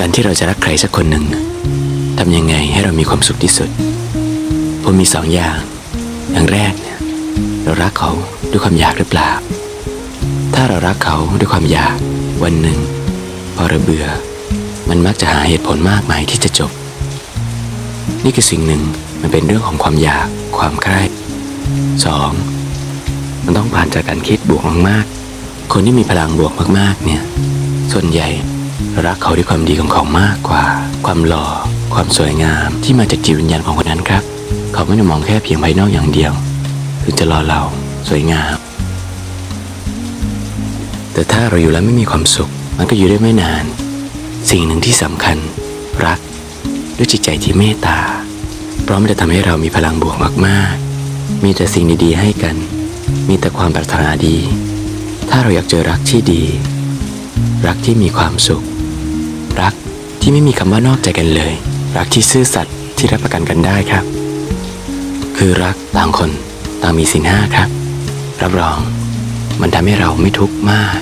การที่เราจะรักใครสักคนหนึ่งทำยังไงให้เรามีความสุขที่สุด ผมมีสองอย่าง อย่างแรกเนี่ยเรารักเขาด้วยความอยากหรือเปล่า ถ้าเรารักเขาด้วยความอยากวันหนึ่ง พอเราเบื่อ มันมักจะหาเหตุผลมากมายที่จะจบ นี่คือสิ่งหนึ่งมันเป็นเรื่องของความอยากความใคร่สองมันต้องผ่านจากการคิดบวกมากๆคนที่มีพลังบวกมากๆเนี่ยส่วนใหญ่ รักเขาด้วยความดีของเขามากกว่า ความหล่อ ความสวยงามที่มาจากจิตวิญญาณของคนนั้นครับ เขาไม่ได้มองแค่เพียงภายนอกอย่างเดียว ถึงจะหล่อเราสวยงาม แต่ถ้าเราอยู่แล้วไม่มีความสุข มันก็อยู่ได้ไม่นาน สิ่งหนึ่งที่สำคัญ รักด้วยจิตใจที่เมตตาพร้อมจะทำให้เรามีพลังบวกมากๆ มีแต่สิ่งดีๆให้กัน มีแต่ความปรารถนาดี ถ้าเราอยากเจอรักที่ดี รักที่มีความสุข รักที่ไม่มีคำว่านอกใจกันเลย รักที่ซื่อสัตย์ที่รับประกันกันได้ครับ คือรักต่างคนต่างมีสินห้าครับ รับรอง มันทำให้เราไม่ทุกข์มาก